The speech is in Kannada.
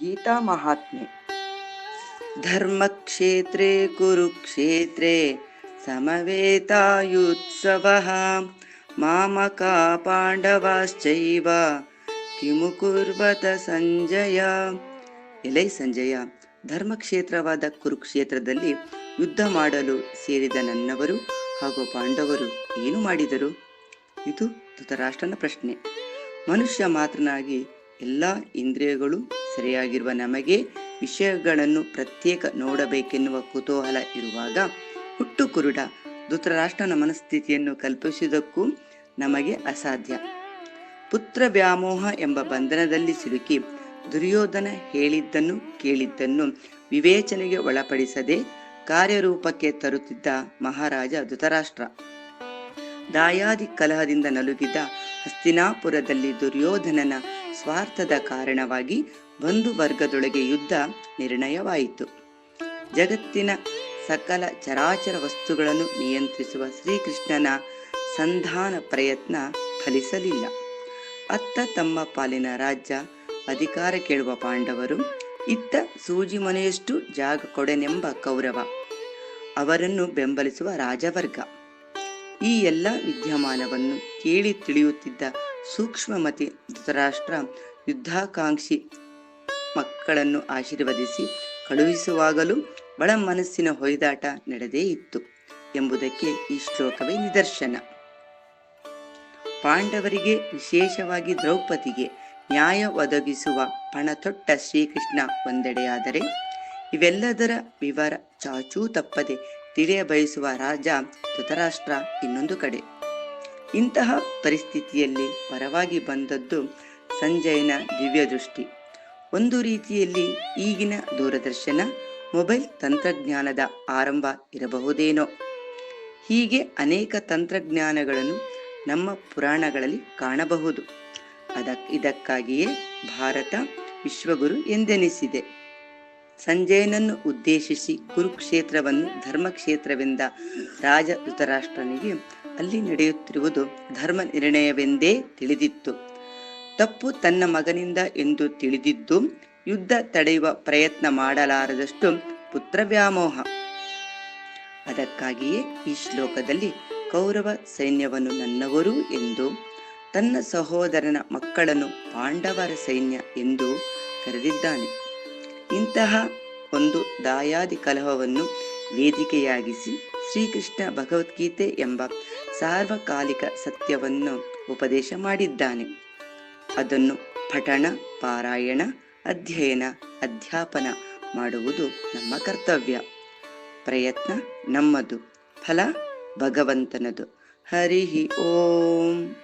ಗೀತಾ ಮಹಾತ್ಮೆ. ಧರ್ಮಕ್ಷೇತ್ರೇ, ಕುರುಕ್ಷೇತ್ರೇ, ಸಮವೇತಾಯುತ್ಸವಃ. ಮಾಮಕಾ ಪಾಂಡವಾಶ್ಚೈವ, ಕಿಮು ಕುರ್ವತ ಸಂಜಯ. ಎಲೈ ಸಂಜಯ, ಧರ್ಮಕ್ಷೇತ್ರವಾದ ಕುರುಕ್ಷೇತ್ರದಲ್ಲಿ ಯುದ್ಧ ಮಾಡಲು ಸೇರಿದ ನನ್ನವರು ಹಾಗೂ ಪಾಂಡವರು ಏನು ಮಾಡಿದರು? ಇದು ಧೃತರಾಷ್ಟ್ರನ ಪ್ರಶ್ನೆ. ಮನುಷ್ಯ ಮಾತ್ರನಾಗಿ ಎಲ್ಲ ಇಂದ್ರಿಯಗಳು ಸರಿಯಾಗಿರುವ ನಮಗೆ ವಿಷಯಗಳನ್ನು ಪ್ರತ್ಯೇಕ ನೋಡಬೇಕೆನ್ನುವ ಕುತೂಹಲ ಇರುವಾಗ ಹುಟ್ಟು ಕುರುಡ ಧೃತರಾಷ್ಟ್ರನ ಮನಸ್ಥಿತಿಯನ್ನು ಕಲ್ಪಿಸುವುದಕ್ಕೂ ನಮಗೆ ಅಸಾಧ್ಯ. ಪುತ್ರ ವ್ಯಾಮೋಹ ಎಂಬ ಬಂಧನದಲ್ಲಿ ಸಿಲುಕಿ ದುರ್ಯೋಧನ ಹೇಳಿದ್ದನ್ನು ಕೇಳಿದ್ದನ್ನು ವಿವೇಚನೆಗೆ ಒಳಪಡಿಸದೆ ಕಾರ್ಯರೂಪಕ್ಕೆ ತರುತ್ತಿದ್ದ ಮಹಾರಾಜ ಧೃತರಾಷ್ಟ್ರ. ದಾಯಾದಿ ಕಲಹದಿಂದ ನಲುಗಿದ ಹಸ್ತಿನಾಪುರದಲ್ಲಿ ದುರ್ಯೋಧನನ ಸ್ವಾರ್ಥದ ಕಾರಣವಾಗಿ ಬಂಧು ವರ್ಗದೊಳಗೆ ಯುದ್ಧ ನಿರ್ಣಯವಾಯಿತು. ಜಗತ್ತಿನ ಸಕಲ ಚರಾಚರ ವಸ್ತುಗಳನ್ನು ನಿಯಂತ್ರಿಸುವ ಶ್ರೀಕೃಷ್ಣನ ಸಂಧಾನ ಪ್ರಯತ್ನ ಫಲಿಸಲಿಲ್ಲ. ಅತ್ತ ತಮ್ಮ ಪಾಲಿನ ರಾಜ್ಯ ಅಧಿಕಾರ ಕೇಳುವ ಪಾಂಡವರು ಇತ್ತ ಸೂಜಿ ಮನೆಯಷ್ಟು ಜಾಗ ಕೊಡೆನೆಂಬ ಕೌರವ ಅವರನ್ನು ಬೆಂಬಲಿಸುವ ರಾಜವರ್ಗ. ಈ ಎಲ್ಲ ವಿದ್ಯಮಾನವನ್ನು ಕೇಳಿ ತಿಳಿಯುತ್ತಿದ್ದ ಸೂಕ್ಷ್ಮಮತಿ ಧೃತರಾಷ್ಟ್ರ ಯುದ್ಧಾಕಾಂಕ್ಷಿ ಮಕ್ಕಳನ್ನು ಆಶೀರ್ವದಿಸಿ ಕಳುಹಿಸುವಾಗಲೂ ಬಳ ಮನಸ್ಸಿನ ಹೊಯ್ದಾಟ ನಡೆದೇ ಇತ್ತು ಎಂಬುದಕ್ಕೆ ಈ ಶ್ಲೋಕವೇ ನಿದರ್ಶನ. ಪಾಂಡವರಿಗೆ ವಿಶೇಷವಾಗಿ ದ್ರೌಪದಿಗೆ ನ್ಯಾಯ ಒದಗಿಸುವ ಪಣತೊಟ್ಟ ಶ್ರೀಕೃಷ್ಣ ಒಂದೆಡೆಯಾದರೆ ಇವೆಲ್ಲದರ ವಿವರ ಚಾಚೂ ತಪ್ಪದೆ ತಿಳಿಯ ಬಯಸುವ ರಾಜ ಧೃತರಾಷ್ಟ್ರ ಇನ್ನೊಂದು ಕಡೆ. ಇಂತಹ ಪರಿಸ್ಥಿತಿಯಲ್ಲಿ ಪರವಾಗಿ ಬಂದದ್ದು ಸಂಜಯನ ದಿವ್ಯ ದೃಷ್ಟಿ ಒಂದು ರೀತಿಯಲ್ಲಿ ಈಗಿನ ದೂರದರ್ಶನ, ಮೊಬೈಲ್ ತಂತ್ರಜ್ಞಾನದ ಆರಂಭ ಇರಬಹುದೇನೋ. ಹೀಗೆ ಅನೇಕ ತಂತ್ರಜ್ಞಾನಗಳನ್ನು ನಮ್ಮ ಪುರಾಣಗಳಲ್ಲಿ ಕಾಣಬಹುದು. ಅದಕ್, ಇದಕ್ಕಾಗಿಯೇ ಭಾರತ ವಿಶ್ವಗುರು ಎಂದೆನಿಸಿದೆ. ಸಂಜಯನನ್ನು ಉದ್ದೇಶಿಸಿ ಕುರುಕ್ಷೇತ್ರವನ್ನು ಧರ್ಮಕ್ಷೇತ್ರವೆಂದ ರಾಜ ಧೃತರಾಷ್ಟ್ರನಿಗೆ ಅಲ್ಲಿ ನಡೆಯುತ್ತಿರುವುದು ಧರ್ಮ ನಿರ್ಣಯವೆಂದೇ ತಿಳಿದಿತ್ತು. ತಪ್ಪು ತನ್ನ ಮಗನಿಂದ ಎಂದು ತಿಳಿದಿದ್ದು ಯುದ್ಧ ತಡೆಯುವ ಪ್ರಯತ್ನ ಮಾಡಲಾರದಷ್ಟು ಪುತ್ರ ವ್ಯಾಮೋಹ ಅದಕ್ಕಾಗಿಯೇ ಈ ಶ್ಲೋಕದಲ್ಲಿ ಕೌರವ ಸೈನ್ಯವನ್ನು ನನ್ನವರು ಎಂದು, ತನ್ನ ಸಹೋದರನ ಮಕ್ಕಳನ್ನು ಪಾಂಡವರ ಸೈನ್ಯ ಎಂದು ಕರೆದಿದ್ದಾನೆ. ಇಂತಹ ಒಂದು ದಾಯಾದಿ ಕಲಹವನ್ನು ವೇದಿಕೆಯಾಗಿಸಿ ಶ್ರೀಕೃಷ್ಣ ಭಗವದ್ಗೀತೆ ಎಂಬ ಸಾರ್ವಕಾಲಿಕ ಸತ್ಯವನ್ನು ಉಪದೇಶ ಮಾಡಿದ್ದಾನೆ. ಅದನ್ನು ಪಠಣ ಪಾರಾಯಣ ಅಧ್ಯಯನ ಅಧ್ಯಾಪನ ಮಾಡುವುದು ನಮ್ಮ ಕರ್ತವ್ಯ. ಪ್ರಯತ್ನ ನಮ್ಮದು. ಫಲ ಭಗವಂತನದು. ಹರಿಹಿ ಓಂ.